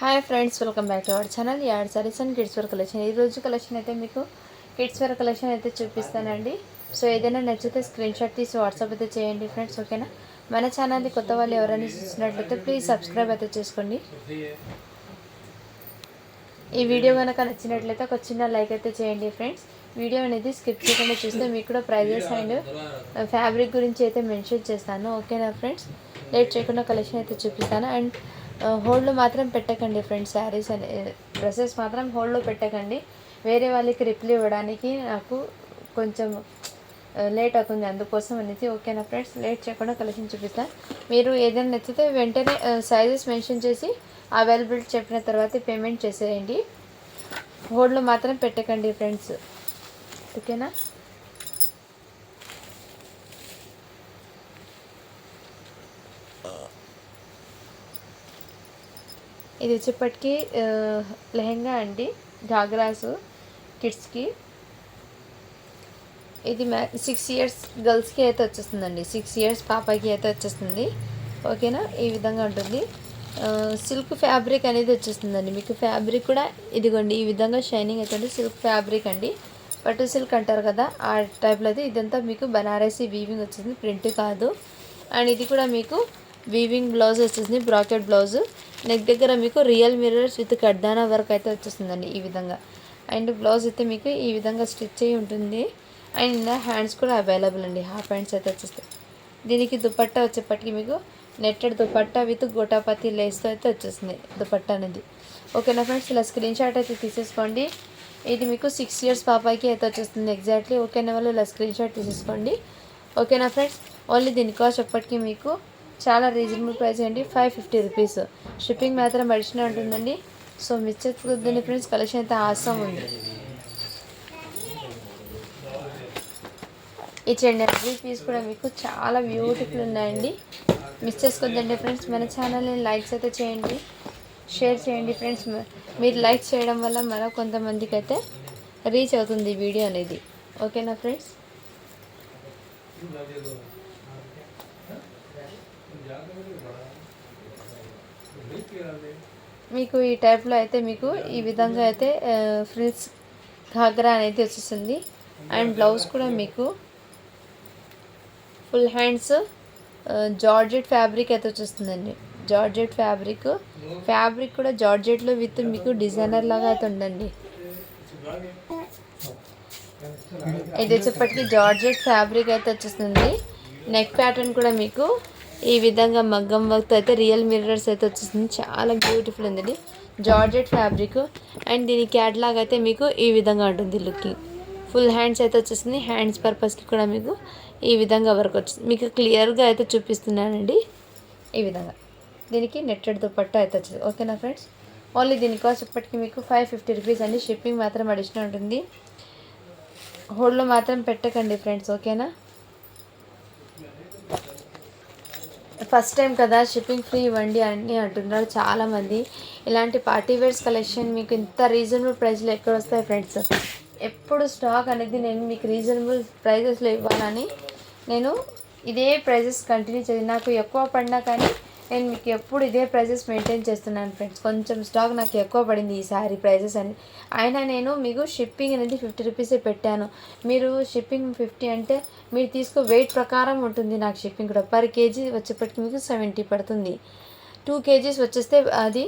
Hi friends welcome back to our channel add sarees and kids wear collection ఈ రోజు collection అయితే మీకు kids wear collection అయితే చూపిస్తానండి. సో ఏదైనా నచ్చితే స్క్రీన్ షాట్ తీసి వాట్సాప్ అయితే చేయండి ఫ్రెండ్స్ ఓకేనా మన ఛానల్ని కొత్త వాళ్ళు ఎవరైనా చూసినట్లయితే ప్లీజ్ సబ్స్క్రైబ్ అయితే చేసుకోండి. ఈ వీడియో కనుక నచ్చినట్లయితే ఒక చిన్న లైక్ అయితే చేయండి ఫ్రెండ్స్ వీడియో అనేది స్కిప్ చేయకుండా చూస్తే మీకు కూడా ప్రైజెస్ అండ్ ఫ్యాబ్రిక్ గురించి అయితే మెన్షన్ చేస్తాను ఓకేనా ఫ్రెండ్స్ లేట్ చేయకుండా కలెక్షన్ అయితే చూపిస్తాను. అండ్ హోల్డ్లో మాత్రం పెట్టకండి ఫ్రెండ్స్ శారీస్ అనే డ్రెస్సెస్ మాత్రం హోల్డ్లో పెట్టకండి. వేరే వాళ్ళకి రిప్లై ఇవ్వడానికి నాకు కొంచెం లేట్ అవుతుంది. అందుకోసం అనేది ఓకేనా ఫ్రెండ్స్ లేట్ చేయకుండా కలెక్షన్ చూపిస్తాను మీరు ఏదైనా నచ్చితే వెంటనే సైజెస్ మెన్షన్ చేసి అవైలబిలిటీ చెప్పిన తర్వాత పేమెంట్ చేసేయండి. హోల్డ్లో మాత్రం పెట్టకండి ఫ్రెండ్స్. ఓకేనా? ఇది వచ్చేప్పటికి లెహంగా లెహెంగా అండి. ఘాగ్రాసు కిడ్స్కి. ఇది మ్యా సిక్స్ ఇయర్స్ గర్ల్స్కి అయితే వచ్చేస్తుందండి. సిక్స్ ఇయర్స్ పాపకి అయితే వచ్చేస్తుంది. ఓకేనా? ఈ విధంగా ఉంటుంది. సిల్క్ ఫ్యాబ్రిక్ అనేది వచ్చేస్తుందండి. మీకు ఫ్యాబ్రిక్ కూడా ఇదిగోండి ఈ విధంగా షైనింగ్ అవుతుంది సిల్క్ ఫ్యాబ్రిక్ అండి. పట్టు సిల్క్ అంటారు కదా ఆ టైప్లో అయితే ఇదంతా మీకు బనారసి వీవింగ్ వచ్చేసింది. ప్రింట్ కాదు. అండ్ ఇది కూడా మీకు వీవింగ్ బ్లౌజ్ వచ్చేసింది బ్రాకెట్ బ్లౌజ్ నెక్ దగ్గర మీకు రియల్ మిర్రర్స్ విత్ కడ్డానా వర్క్ అయితే వచ్చేస్తుందండి ఈ విధంగా. అండ్ బ్లౌజ్ అయితే మీకు ఈ విధంగా స్టిచ్ అయి ఉంటుంది. అండ్ హ్యాండ్స్ కూడా అవైలబుల్ అండి. హాఫ్ హ్యాండ్స్ అయితే వచ్చేస్తాయి. దీనికి దుపట్టా వచ్చేప్పటికి మీకు నెట్టెడ్ దుపట్టా విత్ గోటాపతి లేస్తో అయితే వచ్చేస్తుంది దుపట్టా అనేది. ఓకేనా ఫ్రెండ్స్ ఇలా స్క్రీన్ షాట్ అయితే తీసేసుకోండి. ఇది మీకు సిక్స్ ఇయర్స్ పాపాకి అయితే వచ్చేస్తుంది. ఎగ్జాక్ట్లీ ఓకేనా వాళ్ళు? ఇలా స్క్రీన్ షాట్ తీసేసుకోండి. ఓకేనా ఫ్రెండ్స్ ఓన్లీ దీని కాస్ట్ ఎప్పటికీ మీకు చాలా రీజనబుల్ ప్రైస్ అండి. ఫైవ్ ఫిఫ్టీ రూపీస్ షిప్పింగ్ మాత్రం అడిషనల్ ఉంటుందండి. సో మిస్ చేసుకోవద్దండి ఫ్రెండ్స్ కలెక్షన్ అయితే ఆసం ఉంది. ఈ చెండి ఎవ్రీ పీస్ కూడా మీకు చాలా బ్యూటిఫుల్ ఉన్నాయండి. మిస్ చేసుకోద్దండి ఫ్రెండ్స్ మన ఛానల్ని లైక్స్ అయితే చేయండి. షేర్ చేయండి ఫ్రెండ్స్ మీరు లైక్ చేయడం వల్ల మరో కొంతమందికి అయితే రీచ్ అవుతుంది ఈ వీడియో అనేది. ఓకేనా ఫ్రెండ్స్ మీకు ఈ టైప్లో అయితే మీకు ఈ విధంగా అయితే ఫ్రిల్స్ ఘాగ్రా అనేది వచ్చేసింది అండ్ బ్లౌజ్ కూడా మీకు ఫుల్ హ్యాండ్స్ జార్జెట్ ఫ్యాబ్రిక్ అయితే వచ్చేస్తుందండి. జార్జెట్ ఫ్యాబ్రిక్ ఫ్యాబ్రిక్ కూడా జార్జెట్లో విత్ మీకు డిజైనర్ లాగా అయితే ఉందండి. ఇది వచ్చేప్పటికి జార్జెట్ ఫ్యాబ్రిక్ అయితే వచ్చేస్తుంది నెక్ ప్యాటర్న్ కూడా మీకు ఈ విధంగా మగ్గం వర్క్ అయితే రియల్ మిర్రర్స్ అయితే వచ్చేసింది. చాలా బ్యూటిఫుల్ ఉందండి జార్జెట్ ఫ్యాబ్రిక్ అండ్ దీని క్యాట్లాగ్ అయితే మీకు ఈ విధంగా ఉంటుంది లుకింగ్ ఫుల్ హ్యాండ్స్ అయితే వచ్చేసింది. హ్యాండ్స్ పర్పస్కి కూడా మీకు ఈ విధంగా వర్క్ వచ్చింది మీకు క్లియర్గా అయితే చూపిస్తున్నానండి. ఈ విధంగా. దీనికి నెట్టెడ్ దుపట్టా అయితే వచ్చింది ఓకేనా ఫ్రెండ్స్ ఓన్లీ దీని కాస్ట్ ఇప్పటికీ మీకు ఫైవ్ ఫిఫ్టీ రూపీస్ అండి. షిప్పింగ్ మాత్రం అడిషనల్ ఉంటుంది. హోల్డ్లో మాత్రం పెట్టకండి ఫ్రెండ్స్ ఓకేనా ఫస్ట్ టైం కదా షిప్పింగ్ ఫ్రీ ఇవ్వండి అని అంటున్నారు చాలామంది. ఇలాంటి పార్టీ వేర్స్ కలెక్షన్ మీకు ఇంత రీజనబుల్ ప్రైస్లో ఎక్కడ వస్తాయి ఫ్రెండ్స్? ఎప్పుడు స్టాక్ అనేది నేను మీకు రీజనబుల్ ప్రైజెస్లో ఇవ్వాలని నేను ఇదే ప్రైజెస్ కంటిన్యూ చేసి నాకు ఎక్కువ పడినా కానీ నేను మీకు ఎప్పుడు ఇదే ప్రైజెస్ మెయింటైన్ చేస్తున్నాను ఫ్రెండ్స్. కొంచెం స్టాక్ నాకు ఎక్కువ పడింది ఈ సారీ ప్రైజెస్ అని. అయినా నేను మీకు షిప్పింగ్ అనేది ఫిఫ్టీ రూపీసే పెట్టాను. మీరు షిప్పింగ్ ఫిఫ్టీ అంటే మీరు తీసుకో వెయిట్ ప్రకారం ఉంటుంది నాకు షిప్పింగ్ కూడా. పర్ కేజీ వచ్చేప్పటికి మీకు సెవెంటీ పడుతుంది. టూ కేజీస్ వచ్చేస్తే అది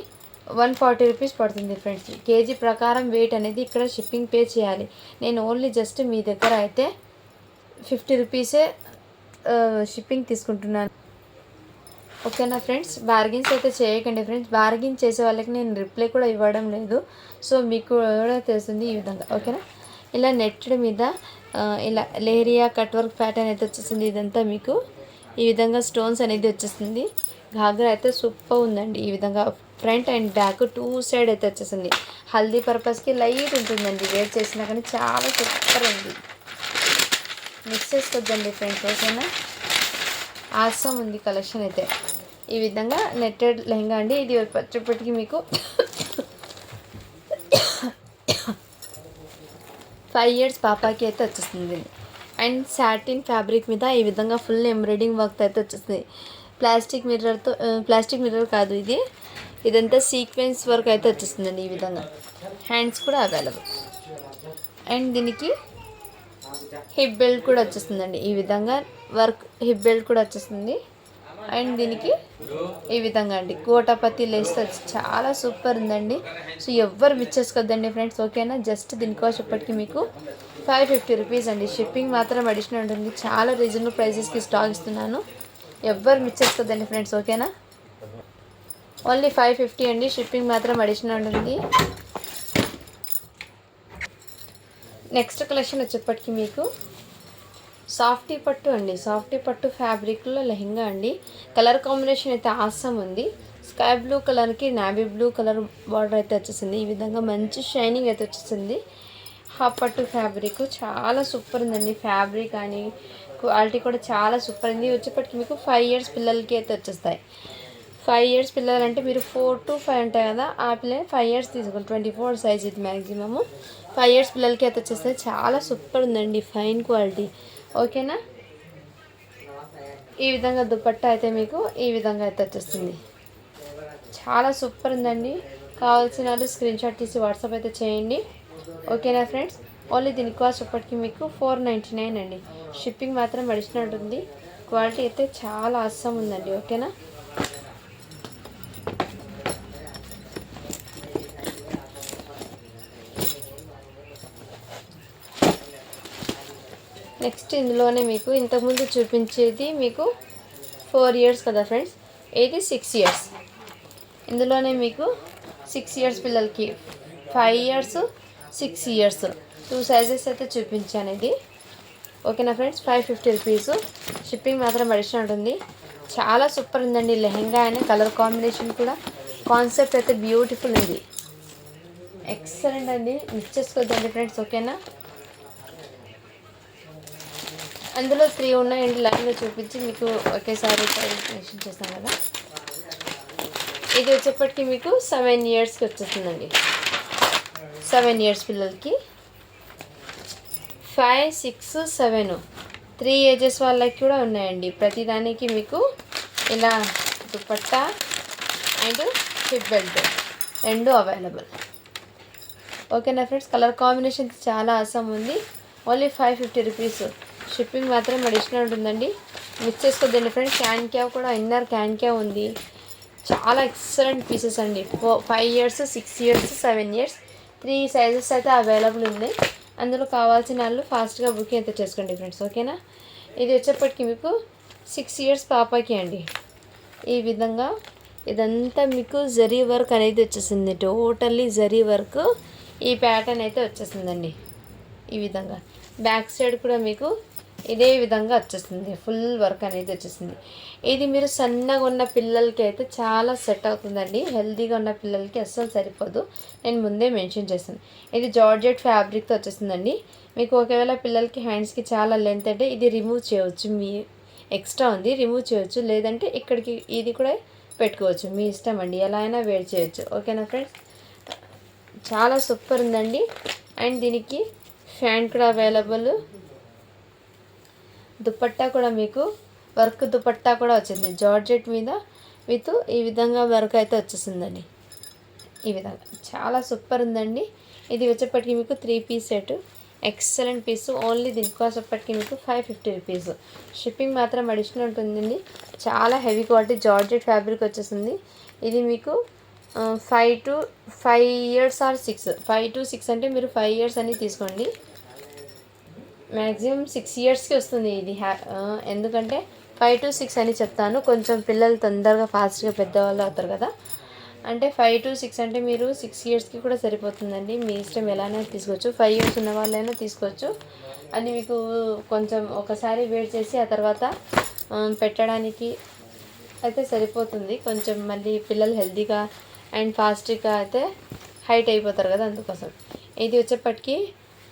వన్ ఫార్టీ రూపీస్ పడుతుంది ఫ్రెండ్స్. కేజీ ప్రకారం వెయిట్ అనేది ఇక్కడ షిప్పింగ్ పే చేయాలి. నేను ఓన్లీ జస్ట్ మీ దగ్గర అయితే ఫిఫ్టీ రూపీసే షిప్పింగ్ తీసుకుంటున్నాను. ఓకేనా ఫ్రెండ్స్? బార్గెన్స్ అయితే చేయకండి ఫ్రెండ్స్. బార్గెన్ చేసే వాళ్ళకి నేను రిప్లై కూడా ఇవ్వడం లేదు. సో మీకు కూడా తెలుస్తుంది ఈ విధంగా. ఓకేనా? ఇలా నెట్టడి మీద ఇలా లేరియా కట్ వర్క్ ప్యాటర్న్ అయితే వచ్చేసింది. ఇదంతా మీకు ఈ విధంగా స్టోన్స్ అనేది వచ్చేస్తుంది ఘాగ్రా అయితే సూపర్ ఉందండి ఈ విధంగా. Front and back two side అయితే వచ్చేసింది. హల్దీ పర్పస్కి లైట్ ఉంటుందండి. వేర్ చేసినా కానీ చాలా సూపర్ ఉంది. మిక్స్ చేసుకోవద్దండి ఫ్రెండ్స్ ఓకేనా? ఆసం ఉంది కలెక్షన్ అయితే. ఈ విధంగా నెట్టెడ్ లెహంగా అండి. ఇది వచ్చేప్పటికి మీకు ఫైవ్ ఇయర్స్ పాపాకి అయితే వచ్చేస్తుంది అండ్ సాటిన్ ఫ్యాబ్రిక్ మీద ఈ విధంగా ఫుల్ ఎంబ్రాయిడింగ్ వర్క్ అయితే వచ్చేస్తుంది ప్లాస్టిక్ మిర్రర్తో ప్లాస్టిక్ మిర్రర్ కాదు ఇది. ఇదంతా సీక్వెన్స్ వర్క్ అయితే వచ్చేస్తుందండి ఈ విధంగా. హ్యాండ్స్ కూడా అవైలబుల్ అండ్ దీనికి హిప్ బెల్ట్ కూడా వచ్చేస్తుందండి ఈ విధంగా వర్క్ హిప్ బెల్ట్ కూడా వచ్చేస్తుంది అండ్ దీనికి ఈ విధంగా అండి. కోటపతి లేస్ వచ్చి చాలా సూపర్ ఉందండి. సో ఎవ్వరు మిస్ చేసుకోవద్దండి ఫ్రెండ్స్ ఓకేనా? జస్ట్ దీనికోసం ఇప్పటికీ మీకు ఫైవ్ ఫిఫ్టీ రూపీస్ అండి. షిప్పింగ్ మాత్రం అడిషనల్ ఉంటుంది. చాలా రీజనబుల్ ప్రైజెస్కి స్టాక్ ఇస్తున్నాను. ఎవ్వరు మిస్ ఫ్రెండ్స్ ఓకేనా? ఓన్లీ ఫైవ్ ఫిఫ్టీ అండి. షిప్పింగ్ మాత్రం అడిషనల్ ఉంటుంది. నెక్స్ట్ కలెక్షన్ వచ్చేప్పటికి మీకు సాఫ్టీ పట్టు అండి సాఫ్టీ పట్టు ఫ్యాబ్రిక్లో లెహంగా అండి. కలర్ కాంబినేషన్ అయితే ఆసం ఉంది. స్కై బ్లూ కలర్కి నావీ బ్లూ కలర్ బార్డర్ అయితే వచ్చేసింది. ఈ విధంగా మంచి షైనింగ్ అయితే వచ్చేసింది. హాఫ్ పట్టు ఫ్యాబ్రిక్ చాలా సూపర్ ఉందండి. ఫ్యాబ్రిక్ కానీ క్వాలిటీ కూడా చాలా సూపర్ ఉంది. వచ్చేప్పటికి మీకు ఫైవ్ ఇయర్స్ పిల్లలకి అయితే వచ్చేస్తాయి. ఫైవ్ ఇయర్స్ పిల్లలు అంటే మీరు ఫోర్ టు ఫైవ్ ఉంటాయి కదా ఆ పిల్లలు ఫైవ్ ఇయర్స్ తీసుకోండి ట్వంటీ ఫోర్ సైజ్ ఇది మ్యాక్సిమము ఫైవ్ ఇయర్స్ పిల్లలకి అయితే వచ్చేస్తాయి. చాలా సూపర్ ఉందండి. Fine quality. ఓకేనా? ఈ విధంగా దుపట్టా అయితే మీకు ఈ విధంగా అయితే వచ్చేస్తుంది. చాలా సూపర్ ఉందండి. కావాల్సిన వాళ్ళు స్క్రీన్ షాట్ తీసి వాట్సాప్ అయితే చేయండి. ఓకేనా ఫ్రెండ్స్? ఓన్లీ దీని కాస్ట్ ఇప్పటికి మీకు ఫోర్ నైంటీ నైన్ అండి. షిప్పింగ్ మాత్రం అడిషనల్ ఉంటుంది. క్వాలిటీ అయితే చాలా అస్సం ఉందండి ఓకేనా? నెక్స్ట్ ఇందులోనే మీకు ఇంతకుముందు చూపించేది మీకు ఫోర్ ఇయర్స్ కదా ఫ్రెండ్స్ ఇది సిక్స్ ఇయర్స్ ఇందులోనే మీకు సిక్స్ ఇయర్స్ పిల్లలకి five years six years two sizes అయితే చూపించాను ఇది. ఓకేనా friends five fifty rupees shipping మాత్రం అడిషనల్ ఉంటుంది. చాలా సూపర్ ఉందండి. లెహెంగా అయినా కలర్ కాంబినేషన్ కూడా. కాన్సెప్ట్ అయితే బ్యూటిఫుల్ ఉంది. ఎక్సలెంట్ అండి. మిస్ చేసుకోవద్దండి ఫ్రెండ్స్ ఓకేనా? అందులో త్రీ ఉన్నాయండి లైన్లో చూపించి మీకు ఒకేసారి మెన్షన్ చేస్తాను కదా. ఇది వచ్చేప్పటికి మీకు సెవెన్ ఇయర్స్కి వచ్చేస్తుందండి. సెవెన్ ఇయర్స్ పిల్లలకి. Five six seven. Three ages వాళ్ళకి కూడా ఉన్నాయండి. ప్రతిదానికి మీకు ఇలా దుపట్టా అండ్ హిప్ బెల్ట్ రెండు అవైలబుల్. ఓకేనా ఫ్రెండ్స్? కలర్ కాంబినేషన్ చాలా అవసరం ఉంది. Only five fifty rupees. Shipping మాత్రం అడిషనల్ ఉంటుందండి. మిక్స్ చేసుకోద్దండి ఫ్రెండ్స్ క్యాన్ క్యావ్ కూడా ఇన్నర్ క్యాన్ క్యావ్ ఉంది. చాలా ఎక్సలెంట్ పీసెస్ అండి. Four five years six years seven years three sizes అయితే అవైలబుల్ ఉన్నాయి. అందులో కావాల్సిన వాళ్ళు ఫాస్ట్గా బుకింగ్ అయితే చేసుకోండి ఫ్రెండ్స్ ఓకేనా ఇది వచ్చేప్పటికి మీకు సిక్స్ ఇయర్స్ పాపకి అండి. ఈ విధంగా ఇదంతా మీకు జరీ వర్క్ అనేది వచ్చేసింది. టోటల్లీ జరీ వర్క్ ఈ ప్యాటర్న్ అయితే వచ్చేసిందండి. ఈ విధంగా. బ్యాక్ సైడ్ కూడా మీకు ఇదే విధంగా వచ్చేస్తుంది. ఫుల్ వర్క్ అనేది వచ్చేసింది ఇది మీరు సన్నగా ఉన్న పిల్లలకి అయితే చాలా సెట్ అవుతుందండి. హెల్తీగా ఉన్న పిల్లలకి అస్సలు సరిపోదు. నేను ముందే మెన్షన్ చేస్తాను ఇది జార్జెట్ ఫ్యాబ్రిక్తో వచ్చేసిందండి మీకు ఒకవేళ పిల్లలకి హ్యాండ్స్కి చాలా లెంత్ అంటే ఇది రిమూవ్ చేయవచ్చు. మీ ఎక్స్ట్రా ఉంది రిమూవ్ చేయవచ్చు. లేదంటే ఇక్కడికి ఇది కూడా పెట్టుకోవచ్చు. మీ ఇష్టం అండి. ఎలా అయినా వేడి చేయొచ్చు. ఓకేనా ఫ్రెండ్స్? చాలా సూపర్ ఉందండి. అండ్ దీనికి ఫ్యాన్ కూడా అవైలబుల్. దుపట్టా కూడా మీకు వర్క్ దుపట్టా కూడా వచ్చింది. జార్జెట్ మీద విత్ ఈ విధంగా వర్క్ అయితే వచ్చేసిందండి. ఈ విధంగా. చాలా సూపర్ ఉందండి. ఇది వచ్చేప్పటికి మీకు three piece set. Excellent piece. Only దీనికోసప్పటికి మీకు ఫైవ్ ఫిఫ్టీ రూపీస్. షిప్పింగ్ మాత్రం అడిషనల్ ఉంటుందండి. చాలా హెవీ క్వాలిటీ జార్జెట్ ఫ్యాబ్రిక్ వచ్చేసింది. ఇది మీకు five to five years or six. Five to six అంటే మీరు ఫైవ్ ఇయర్స్ అని తీసుకోండి. మ్యాక్సిమం సిక్స్ ఇయర్స్కి వస్తుంది ఇది హ్యా ఎందుకంటే ఫైవ్ టు సిక్స్ అని చెప్తాను. కొంచెం పిల్లలు తొందరగా ఫాస్ట్గా పెద్దవాళ్ళు అవుతారు కదా. అంటే ఫైవ్ టు సిక్స్ అంటే మీరు సిక్స్ ఇయర్స్కి కూడా సరిపోతుందండి. మీ ఇష్టం ఎలానే తీసుకోవచ్చు. ఫైవ్ ఇయర్స్ ఉన్న వాళ్ళైనా తీసుకోవచ్చు. అది మీకు కొంచెం ఒకసారి వెయిట్ చేసి ఆ తర్వాత పెట్టడానికి అయితే సరిపోతుంది. కొంచెం మళ్ళీ పిల్లలు హెల్తీగా అండ్ ఫాస్ట్గా అయితే హైట్ అయిపోతారు కదా అందుకోసం. ఇది వచ్చేప్పటికీ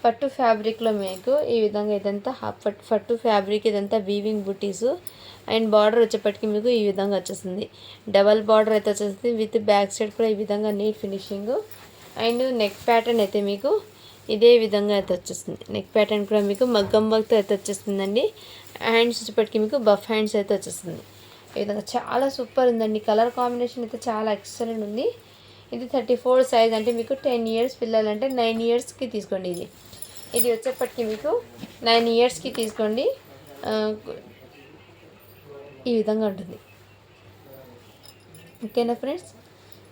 పట్టు ఫ్యాబ్రిక్లో మీకు ఈ విధంగా ఇదంతా పట్టు పట్టు ఫ్యాబ్రిక్ ఇదంతా వీవింగ్ బుటీస్ అండ్ బార్డర్ వచ్చేప్పటికి మీకు ఈ విధంగా వచ్చేస్తుంది. డబల్ బార్డర్ అయితే వచ్చేస్తుంది. విత్ బ్యాక్ సైడ్ కూడా ఈ విధంగా neat finishing and neck pattern అయితే మీకు ఇదే విధంగా అయితే వచ్చేస్తుంది. నెక్ ప్యాటర్న్ కూడా మీకు మగ్గం వర్క్తో అయితే వచ్చేస్తుందండి. హ్యాండ్స్ వచ్చేప్పటికి మీకు బఫ్ హ్యాండ్స్ అయితే వచ్చేస్తుంది. ఈ విధంగా చాలా సూపర్ ఉందండి. కలర్ కాంబినేషన్ అయితే చాలా ఎక్సలెంట్ ఉంది. ఇది థర్టీ ఫోర్ సైజ్ అంటే మీకు టెన్ ఇయర్స్ పిల్లలు అంటే నైన్ ఇయర్స్కి తీసుకోండి ఇది. ఇది వచ్చేప్పటికి మీకు నైన్ ఇయర్స్కి తీసుకోండి. ఈ విధంగా ఉంటుంది. ఓకేనా ఫ్రెండ్స్?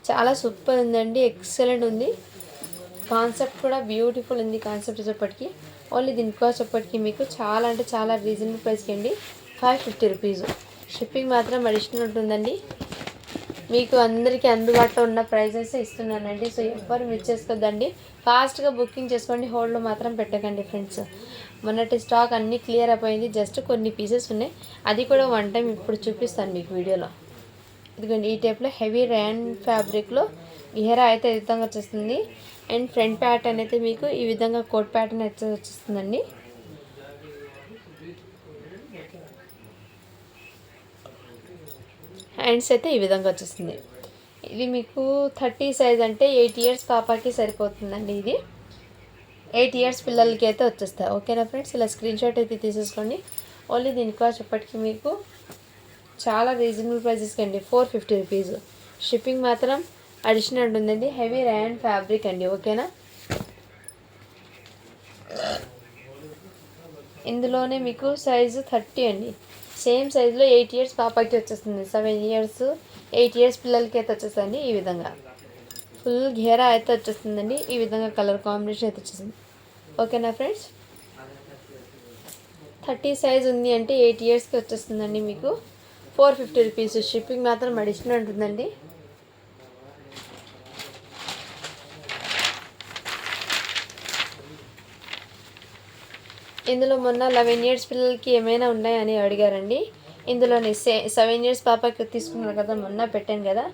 చాలా సూపర్ ఉందండి ఎక్సలెంట్ ఉంది. కాన్సెప్ట్ కూడా బ్యూటిఫుల్ ఉంది కాన్సెప్ట్ వచ్చేప్పటికి. ఓన్లీ దీనికి వచ్చేప్పటికి మీకు చాలా అంటే చాలా రీజనబుల్ ప్రైస్కి అండి. ఫైవ్ ఫిఫ్టీ రూపీస్ షిప్పింగ్ మాత్రం అడిషనల్ ఉంటుందండి. మీకు అందరికీ అందుబాటులో ఉన్న ప్రైజెస్ ఇస్తున్నానండి. సో ఎవ్వరు మిస్ చేసుకోద్దండి. ఫాస్ట్గా బుకింగ్ చేసుకోండి. హోల్డ్లో మాత్రం పెట్టకండి ఫ్రెండ్స్ మొన్నటి స్టాక్ అన్నీ క్లియర్ అయిపోయింది. జస్ట్ కొన్ని పీసెస్ ఉన్నాయి. అది కూడా వన్ టైం ఇప్పుడు చూపిస్తాను మీకు వీడియోలో. ఇదిగోండి ఈ టైప్లో హెవీ ర్యాన్ ఫ్యాబ్రిక్లో ఇహెరా అయితే ఈ విధంగా వచ్చేస్తుంది. అండ్ ఫ్రంట్ ప్యాటర్న్ అయితే మీకు ఈ విధంగా కోట్ ప్యాటర్న్ అయితే వచ్చేస్తుందండి. ఎండ్స్ అయితే ఈ విధంగా వచ్చేసింది. ఇది మీకు థర్టీ సైజ్ అంటే ఎయిట్ ఇయర్స్ పాపకి సరిపోతుందండి ఇది. ఎయిట్ ఇయర్స్ పిల్లలకి అయితే వచ్చేస్తాయి ఓకేనా ఫ్రెండ్స్? ఇలా స్క్రీన్ షాట్ అయితే తీసేసుకోండి. ఓన్లీ దీనికి ఇప్పటికీ మీకు చాలా రీజనబుల్ ప్రైజెస్కి అండి ఫోర్ ఫిఫ్టీ రూపీస్. షిప్పింగ్ మాత్రం అడిషనల్ ఉందండి. హెవీ ర్యాన్ ఫ్యాబ్రిక్ అండి. ఓకేనా? ఇందులోనే మీకు సైజు థర్టీ అండి. సేమ్ సైజులో ఎయిట్ ఇయర్స్ పాపకి వచ్చేస్తుంది. సెవెన్ ఇయర్స్ ఎయిట్ ఇయర్స్ పిల్లలకి అయితే వచ్చేస్తుంది ఈ విధంగా. ఫుల్ ఘేరా అయితే వచ్చేస్తుందండి. ఈ విధంగా కలర్ కాంబినేషన్ అయితే వచ్చేసింది. ఓకేనా ఫ్రెండ్స్? థర్టీ సైజ్ ఉంది అంటే ఎయిట్ ఇయర్స్కి వచ్చేస్తుందండి మీకు. ఫోర్ ఫిఫ్టీ రూపీస్ షిప్పింగ్ మాత్రం అడిషనల్ ఉంటుందండి. ఇందులో మొన్న లెవెన్ ఇయర్స్ పిల్లలకి ఏమైనా ఉన్నాయని అడిగారండి. ఇందులోనే సే సెవెన్ ఇయర్స్ పాపకి తీసుకున్నారు కదా మొన్న పెట్టాను కదా.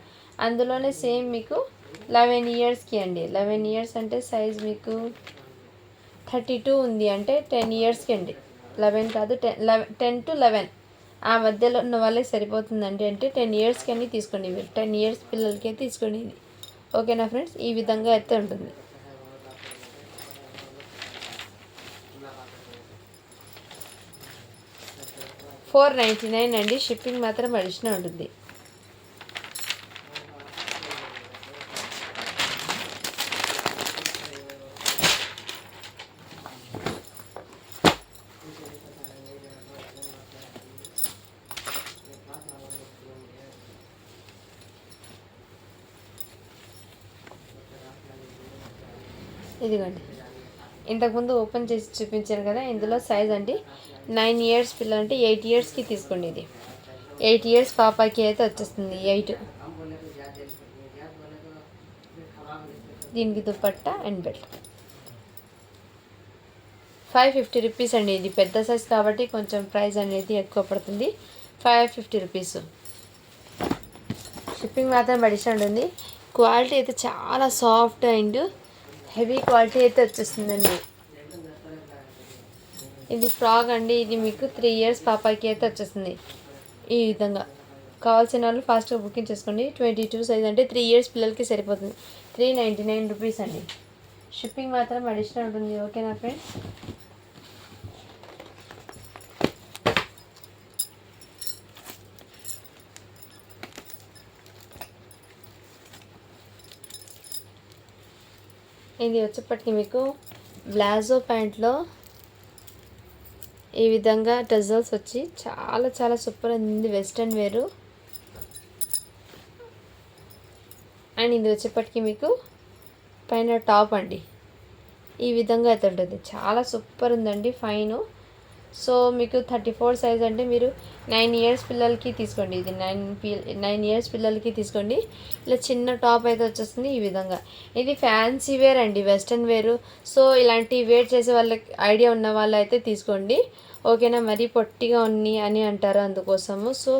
అందులోనే సేమ్ మీకు లెవెన్ ఇయర్స్కి అండి. లెవెన్ ఇయర్స్ అంటే సైజ్ మీకు థర్టీ టూ ఉంది అంటే టెన్ ఇయర్స్కి అండి. లెవెన్ కాదు టెన్ టెన్ టు లెవెన్. ఆ మధ్యలో ఉన్న వాళ్ళకి సరిపోతుందండి అంటే టెన్ ఇయర్స్కి అన్నీ తీసుకోండి. మీరు టెన్ ఇయర్స్ పిల్లలకి తీసుకోండి. ఇది ఓకేనా ఫ్రెండ్స్? ఈ విధంగా అయితే ఉంటుంది. ఫోర్ నైంటీ నైన్ అండి షిప్పింగ్ మాత్రం అడిషనల్ ఉంటుంది ఇదిగోండి ఇంతకుముందు ఓపెన్ చేసి చూపించాను కదా ఇందులో సైజ్ అండి నైన్ ఇయర్స్ పిల్లలు అంటే ఎయిట్ ఇయర్స్కి తీసుకోండి ఇది ఎయిట్ ఇయర్స్ పాపకి అయితే వచ్చేస్తుంది ఎయిట్ దీనికి dupatta and belt five fifty rupees అండి ఇది పెద్ద సైజ్ కాబట్టి కొంచెం ప్రైస్ అనేది ఎక్కువ పడుతుంది. ఫైవ్ ఫిఫ్టీ రూపీస్ షిప్పింగ్ మాత్రం అడిషనల్ ఉంది క్వాలిటీ అయితే చాలా సాఫ్ట్ అండ్ హెవీ క్వాలిటీ అయితే వచ్చేసిందండి. ఇది ఫ్రాగ్ అండి ఇది మీకు త్రీ ఇయర్స్ పాపాకి అయితే వచ్చేసింది. ఈ విధంగా. కావాల్సిన వాళ్ళు ఫాస్ట్గా బుకింగ్ చేసుకోండి. ట్వంటీ టూ సైజ్ అంటే త్రీ ఇయర్స్ పిల్లలకి సరిపోతుంది. త్రీ నైంటీ నైన్ రూపీస్ అండి. షిప్పింగ్ మాత్రం అడిషనల్ ఉంటుంది. ఓకేనా ఫ్రెండ్స్? ఇది వచ్చేప్పటికి మీకు బ్లాజో ప్యాంట్లో ఈ విధంగా టజల్స్ వచ్చి చాలా చాలా సూపర్ ఉంది. వెస్ట్రన్ వేరు అండ్ ఇది వచ్చేప్పటికి మీకు పైన టాప్ అండి. ఈ విధంగా అయితే ఉంటుంది. చాలా సూపర్ ఉందండి. ఫైన్ సో మీకు థర్టీ ఫోర్ సైజ్ అంటే మీరు నైన్ ఇయర్స్ పిల్లలకి తీసుకోండి. ఇది నైన్ పి నైన్ ఇయర్స్ పిల్లలకి తీసుకోండి. ఇలా చిన్న టాప్ అయితే వచ్చేస్తుంది ఈ విధంగా. ఇది ఫ్యాన్సీ వేర్ అండి వెస్ట్రన్ వేరు. సో ఇలాంటి వేర్ చేసే వాళ్ళకి ఐడియా ఉన్న వాళ్ళు అయితే తీసుకోండి. ఓకేనా? మరీ పొట్టిగా ఉన్నాయి అని అంటారు అందుకోసము. సో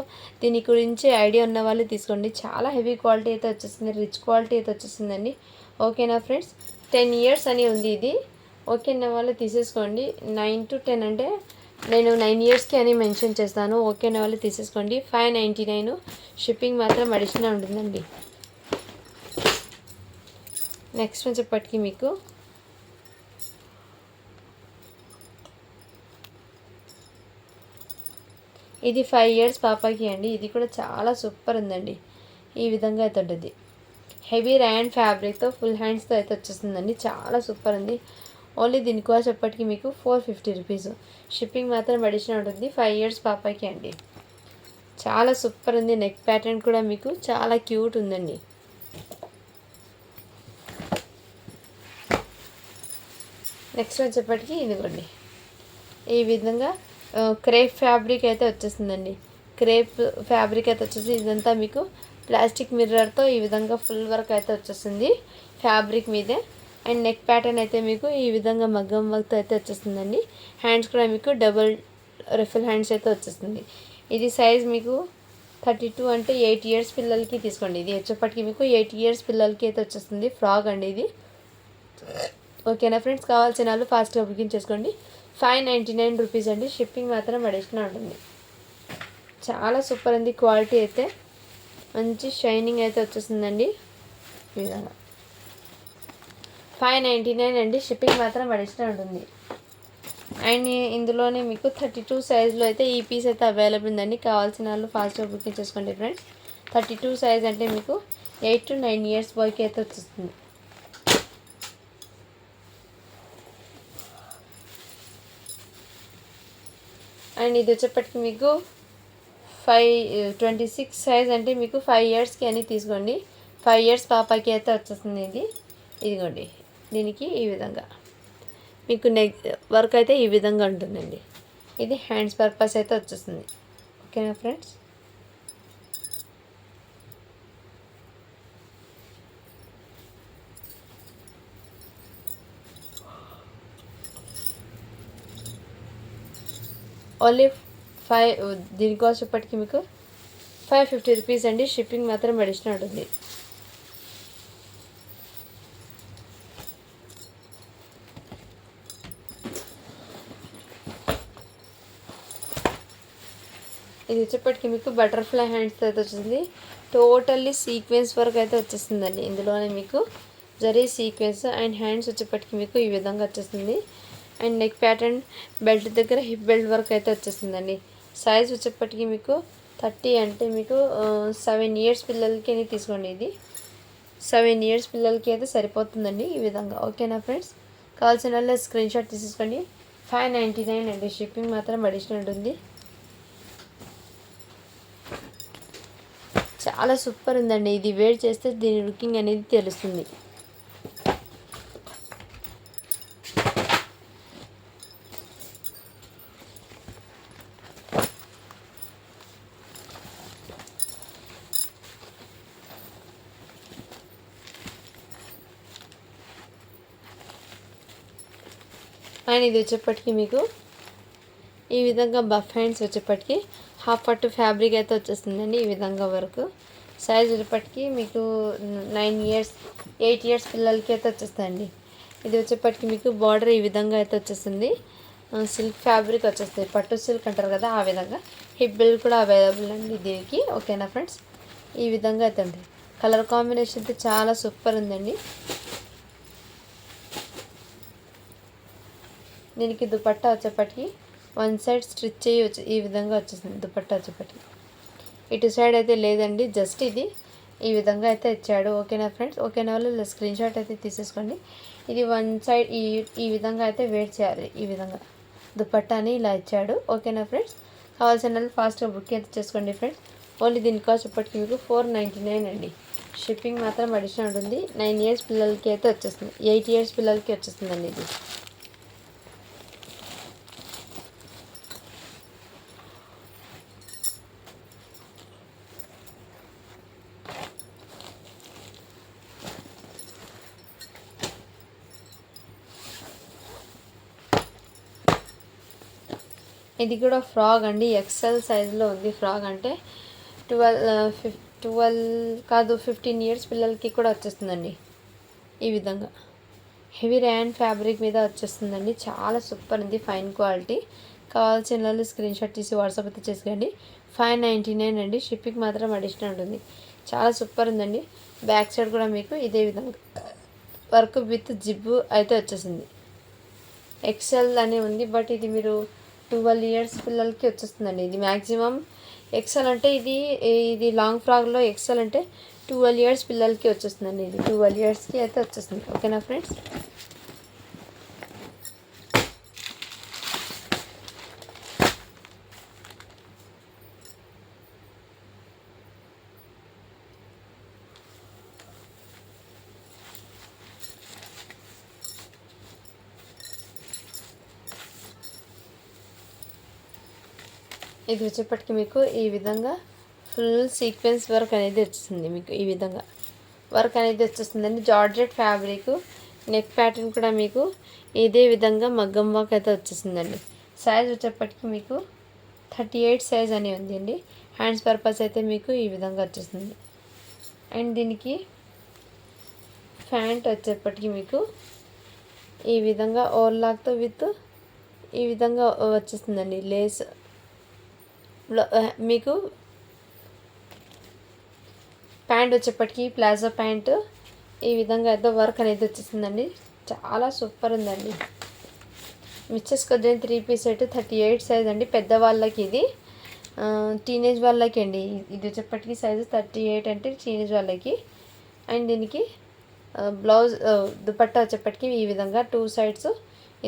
దీని గురించి ఐడియా ఉన్న వాళ్ళు తీసుకోండి. చాలా హెవీ క్వాలిటీ అయితే వచ్చేస్తుంది రిచ్ క్వాలిటీ అయితే వచ్చేస్తుందండి. ఓకేనా ఫ్రెండ్స్? టెన్ ఇయర్స్ అని ఉంది ఇది. ఓకే నా వాళ్ళు తీసేసుకోండి. నైన్ టు టెన్ అంటే నేను నైన్ ఇయర్స్కి అని మెన్షన్ చేస్తాను. ఓకే అనే వాళ్ళు తీసేసుకోండి. ఫైవ్ నైంటీ నైన్ షిప్పింగ్ మాత్రం అడిషనల్ ఉంటుందండి. నెక్స్ట్ వచ్చేప్పటికి మీకు. ఇది ఫైవ్ ఇయర్స్ పాపకి అండి. ఇది కూడా చాలా సూపర్ ఉందండి. ఈ విధంగా అయితే ఉంటుంది. హెవీ ర్యాండ్ ఫ్యాబ్రిక్తో ఫుల్ హ్యాండ్స్తో అయితే వచ్చేస్తుందండి. చాలా సూపర్ ఉంది. ఓన్లీ దీని కాస్ట్ ఎప్పటికీ మీకు ఫోర్ ఫిఫ్టీ రూపీస్. షిప్పింగ్ మాత్రం అడిషనల్ ఉంటుంది. ఫైవ్ ఇయర్స్ పాపకి అండి. చాలా సూపర్ ఉంది. నెక్ ప్యాటర్న్ కూడా మీకు చాలా క్యూట్ ఉందండి. నెక్స్ట్ వచ్చేప్పటికి ఇదిగోండి. ఈ విధంగా క్రేప్ ఫ్యాబ్రిక్ అయితే వచ్చేసిందండి. క్రేప్ ఫ్యాబ్రిక్ అయితే వచ్చేసి ఇదంతా మీకు ప్లాస్టిక్ మిర్రర్తో ఈ విధంగా ఫుల్ వర్క్ అయితే వచ్చేసింది. ఫ్యాబ్రిక్ మీదే. అండ్ నెక్ ప్యాటర్న్ అయితే మీకు ఈ విధంగా మగ్గం వర్క్తో అయితే వచ్చేస్తుందండి. హ్యాండ్స్ కూడా మీకు డబుల్ రిఫిల్ హ్యాండ్స్ అయితే వచ్చేస్తుంది. ఇది సైజ్ మీకు థర్టీ టూ అంటే ఎయిట్ ఇయర్స్ పిల్లలకి తీసుకోండి. ఇది వచ్చేప్పటికి మీకు ఎయిట్ ఇయర్స్ పిల్లలకి అయితే వచ్చేస్తుంది ఫ్రాక్ అండి ఇది. ఓకేనా ఫ్రెండ్స్ కావాల్సిన వాళ్ళు ఫాస్ట్గా బుకింగ్ చేసుకోండి ఫైవ్ నైంటీ నైన్ రూపీస్ అండి. షిప్పింగ్ మాత్రం అడిషనల్ ఉంటుంది. చాలా సూపర్ ఉంది క్వాలిటీ అయితే మంచి షైనింగ్ అయితే వచ్చేస్తుందండి. ఈ విధంగా ఫైవ్ నైంటీ నైన్ అండి షిప్పింగ్ మాత్రం అడిషనల్ ఉంటుంది. అండ్ ఇందులోనే మీకు థర్టీ టూ సైజ్లో అయితే ఈ పీస్ అయితే అవైలబుల్ ఉందండి. కావాల్సిన వాళ్ళు ఫాస్ట్గా బుకింగ్ చేసుకోండి ఫ్రెండ్స్ థర్టీ టూ సైజ్ అంటే మీకు ఎయిట్ టు నైన్ ఇయర్స్ బాయ్కి అయితే వచ్చేస్తుంది. అండ్ ఇది వచ్చేప్పటికి మీకు ఫైవ్ ట్వంటీ సిక్స్ సైజ్ అంటే మీకు ఫైవ్ ఇయర్స్కి అని తీసుకోండి. ఫైవ్ ఇయర్స్ పాపకి అయితే వచ్చేస్తుంది ఇది. ఇదిగోండి. దీనికి ఈ విధంగా. మీకు నెక్ వర్క్ అయితే ఈ విధంగా ఉంటుందండి. ఇది హ్యాండ్స్ పర్పస్ అయితే వచ్చేస్తుంది. ఓకేనా ఫ్రెండ్స్? ఓన్లీ ఫైవ్ దీనికోసం మీకు ఫైవ్ ఫిఫ్టీ రూపీస్ అండి. షిప్పింగ్ మాత్రం అడిషనల్ ఉంటుంది. ఇది వచ్చేప్పటికి మీకు బటర్ఫ్లై హ్యాండ్స్ అయితే వచ్చింది టోటల్లీ సీక్వెన్స్ వర్క్ అయితే వచ్చేసిందండి ఇందులోనే మీకు జరీ సీక్వెన్స్ అండ్ హ్యాండ్స్ వచ్చేప్పటికి మీకు ఈ విధంగా వచ్చేస్తుంది. అండ్ నెక్ ప్యాటర్న్ బెల్ట్ దగ్గర హిప్ బెల్ట్ వర్క్ అయితే వచ్చేసిందండి సైజ్ వచ్చేప్పటికి మీకు థర్టీ అంటే మీకు సెవెన్ ఇయర్స్ పిల్లలకి అని తీసుకోండి ఇది. సెవెన్ ఇయర్స్ పిల్లలకి అయితే సరిపోతుందండి ఈ విధంగా. ఓకేనా ఫ్రెండ్స్ కావాల్సిన వాళ్ళు స్క్రీన్ షాట్ తీసేసుకోండి. ఫైవ్ నైంటీ నైన్ అండి. షిప్పింగ్ మాత్రం అడిషనల్ ఉంటుంది. చాలా సూపర్ ఉందండి. ఇది వేడి చేస్తే దీని లుకింగ్ అనేది తెలుస్తుంది. అండ్ ఇది వచ్చేప్పటికి మీకు ఈ విధంగా బఫ్ హ్యాండ్స్ వచ్చేప్పటికి హాఫ్ పట్టు ఫ్యాబ్రిక్ అయితే వచ్చేస్తుందండి ఈ విధంగా వరకు. సైజ్ వచ్చేప్పటికి మీకు నైన్ ఇయర్స్ ఎయిట్ ఇయర్స్ పిల్లలకి అయితే వచ్చేస్తాయండి. ఇది వచ్చేప్పటికి మీకు బార్డర్ ఈ విధంగా అయితే వచ్చేస్తుంది. సిల్క్ ఫ్యాబ్రిక్ వచ్చేస్తుంది. పట్టు సిల్క్ అంటారు కదా ఆ విధంగా. హిప్ బిల్ కూడా అవైలబుల్ అండి దీనికి. ఓకేనా ఫ్రెండ్స్ ఈ విధంగా అయితే ఉంది. కలర్ కాంబినేషన్ అయితే చాలా సూపర్ ఉందండి. దీనికి దుపట్టా వచ్చేప్పటికి వన్ సైడ్ స్టిచ్ చేయి వచ్చి ఈ విధంగా వచ్చేసింది దుపట్టా వచ్చేప్పటికి ఇటు సైడ్ అయితే లేదండి జస్ట్ ఇది. ఈ విధంగా అయితే ఇచ్చాడు. ఓకేనా ఫ్రెండ్స్? ఓకేనా వాళ్ళు? స్క్రీన్ షాట్ అయితే తీసేసుకోండి. ఇది వన్ సైడ్ ఈ ఈ విధంగా అయితే వెయిట్ చేయాలి ఈ విధంగా. దుపట్టాని ఇలా ఇచ్చాడు. ఓకేనా ఫ్రెండ్స్? కావాల్సిన వాళ్ళు ఫాస్ట్గా బుక్ అయితే చేసుకోండి ఫ్రెండ్స్. ఓన్లీ దీని కాస్ట్ ఇప్పటికి మీకు ఫోర్ నైంటీ నైన్ అండి. షిప్పింగ్ మాత్రం అడిషనల్ ఉంటుంది నైన్ ఇయర్స్ పిల్లలకి అయితే వచ్చేస్తుంది. ఎయిట్ ఇయర్స్ పిల్లలకి వచ్చేస్తుందండి ఇది. ఇది కూడా ఫ్రాగ్ అండి. ఎక్సెల్ సైజులో ఉంది ఫ్రాగ్ అంటే ట్వెల్వ్ ఫిఫ్ ట్వెల్వ్ కాదు ఫిఫ్టీన్ ఇయర్స్ పిల్లలకి కూడా వచ్చేస్తుందండి. ఈ విధంగా. హెవీ ర్యాన్ ఫ్యాబ్రిక్ మీద వచ్చేస్తుందండి. చాలా సూపర్ ఉంది ఫైన్ క్వాలిటీ కావాల్సిన వాళ్ళు స్క్రీన్ షాట్ తీసి వాట్సాప్ అయితే చేసుకోండి ఫైవ్ నైంటీ నైన్ అండి. షిప్పింగ్ మాత్రం అడిషనల్ ఉంటుంది చాలా సూపర్ ఉందండి. బ్యాక్ సైడ్ కూడా మీకు ఇదే విధంగా. వర్క్ విత్ జిబ్బు అయితే వచ్చేసింది. ఎక్సెల్ అని ఉంది బట్ ఇది మీరు ట్వెల్వ్ ఇయర్స్ పిల్లలకి వచ్చేస్తుందండి. ఇది మ్యాక్సిమం ఎక్సెల్ అంటే ఇది ఇది లాంగ్ ఫ్రాక్లో ఎక్సెల్ అంటే ట్వెల్వ్ ఇయర్స్ పిల్లలకి వచ్చేస్తుందండి. ఇది ట్వెల్వ్ ఇయర్స్కి అయితే వచ్చేస్తుంది. ఓకేనా ఫ్రెండ్స్ ఇది వచ్చేప్పటికి మీకు ఈ విధంగా ఫుల్ సీక్వెన్స్ వర్క్ అనేది వచ్చేస్తుంది మీకు ఈ విధంగా. వర్క్ అనేది వచ్చేస్తుందండి జార్జెట్ ఫ్యాబ్రిక్ నెక్ ప్యాటర్న్ కూడా మీకు ఇదే విధంగా మగ్గం వర్క్ అయితే వచ్చేసిందండి. సైజ్ వచ్చేప్పటికి మీకు థర్టీ ఎయిట్ సైజ్ అని ఉంది అండి హ్యాండ్స్ పర్పస్ అయితే మీకు ఈ విధంగా వచ్చేస్తుంది అండ్ దీనికి ప్యాంట్ వచ్చేప్పటికి మీకు ఈ విధంగా ఓవర్లాక్తో విత్ ఈ విధంగా వచ్చేస్తుందండి లేస్ Uh, మీకు ప్యాంట్ వచ్చేప్పటికి ప్లాజో ప్యాంట్ ఈ విధంగా ఏదో వర్క్ అనేది వచ్చేసిందండి. చాలా సూపర్ ఉందండి. మిచ్చెస్ కొద్దిగా three piece set thirty eight size అండి. పెద్దవాళ్ళకి ఇది. టీనేజ్ వాళ్ళకి అండి. ఇది వచ్చేప్పటికి సైజు థర్టీ ఎయిట్ అంటే టీనేజ్ వాళ్ళకి. అండ్ దీనికి బ్లౌజ్ దుపట్టా వచ్చేప్పటికి ఈ విధంగా టూ సైడ్స్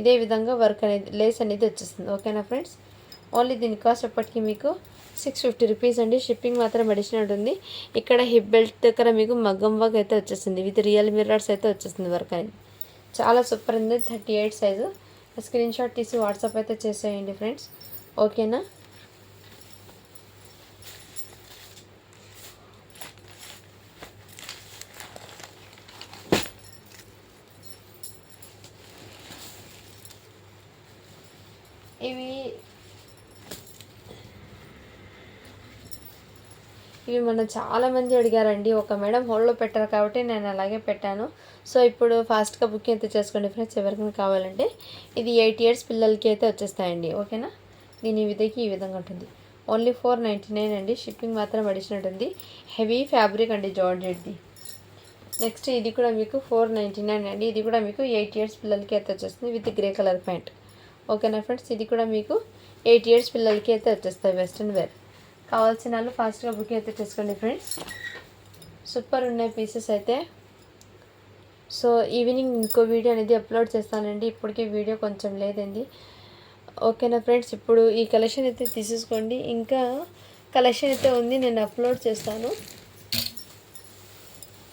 ఇదే విధంగా వర్క్ అనేది లేస్ అనేది వచ్చేస్తుంది ఓకేనా ఫ్రెండ్స్ ఓన్లీ దీని కాస్ట్ అప్పటికి మీకు సిక్స్ ఫిఫ్టీ రూపీస్ అండి. షిప్పింగ్ మాత్రం అడిషనల్ ఉంది ఇక్కడ హిప్ బెల్ట్ దగ్గర మీకు మగ్గం వర్క్ అయితే వచ్చేసింది విత్ రియల్ మిర్రర్స్ అయితే వచ్చేసింది వర్క్ అనేది. చాలా సూపర్ ఉంది. Thirty eight size screen shot తీసి వాట్సాప్ అయితే చేసేయండి ఫ్రెండ్స్ ఓకేనా ఇవి ఇవి మనం చాలామంది అడిగారండి. ఒక మేడం హోల్డ్లో పెట్టారు కాబట్టి నేను అలాగే పెట్టాను. సో ఇప్పుడు ఫాస్ట్గా బుకింగ్ అయితే చేసుకోండి ఫ్రెండ్స్ ఎవరికైనా కావాలంటే ఇది ఎయిట్ ఇయర్స్ పిల్లలకి అయితే వచ్చేస్తాయండి. ఓకేనా? దీని విధికి ఈ విధంగా ఉంటుంది. ఓన్లీ ఫోర్ నైంటీ నైన్ అండి. షిప్పింగ్ మాత్రం అడిషనల్ ఉంటుంది. హెవీ ఫ్యాబ్రిక్ అండి జార్జెట్ది. నెక్స్ట్ ఇది కూడా మీకు ఫోర్ నైంటీ నైన్ అండి. ఇది కూడా మీకు ఎయిట్ ఇయర్స్ పిల్లలకి అయితే వచ్చేస్తుంది విత్ గ్రే కలర్ ప్యాంట్ ఓకేనా ఫ్రెండ్స్ ఇది కూడా మీకు ఎయిట్ ఇయర్స్ పిల్లలకి అయితే వచ్చేస్తాయి వెస్ట్రన్ వేర్ కావాల్సిన వాళ్ళు ఫాస్ట్గా బుకింగ్ అయితే చేసుకోండి ఫ్రెండ్స్ సూపర్ ఉన్నాయి పీసెస్ అయితే. సో ఈవినింగ్ ఇంకో వీడియో అనేది అప్లోడ్ చేస్తానండి. ఇప్పటికే వీడియో కొంచెం లేదండి. ఓకేనా ఫ్రెండ్స్ ఇప్పుడు ఈ కలెక్షన్ అయితే తీసేసుకోండి. ఇంకా కలెక్షన్ అయితే ఉంది నేను అప్లోడ్ చేస్తాను.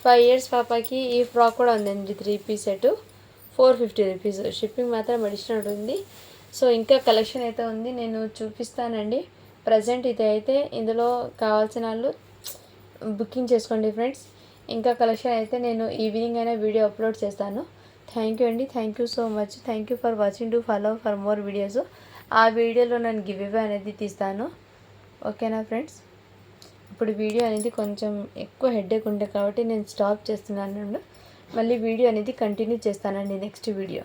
ఫైవ్ ఇయర్స్ పాపకి ఈ ఫ్రాక్ కూడా ఉందండి three piece set four fifty rupees shipping మాత్రం అడిషనల్ ఉంది. సో ఇంకా కలెక్షన్ అయితే ఉంది నేను చూపిస్తానండి. ప్రజెంట్ ఇది అయితే ఇందులో కావాల్సిన వాళ్ళు బుకింగ్ చేసుకోండి ఫ్రెండ్స్. ఇంకా కలెక్షన్ అయితే నేను ఈవినింగ్ అయినా వీడియో అప్లోడ్ చేస్తాను. థ్యాంక్ యూ అండి. Thank you so much thank you for watching to follow for more videos ఆ వీడియోలో నేను గివ్ ఇవే అనేది తీస్తాను. ఓకేనా ఫ్రెండ్స్? ఇప్పుడు వీడియో అనేది కొంచెం ఎక్కువ హెడ్ఏక్ ఉండే కాబట్టి నేను స్టాప్ చేస్తున్నాను. మళ్ళీ వీడియో అనేది కంటిన్యూ చేస్తానండి. Next video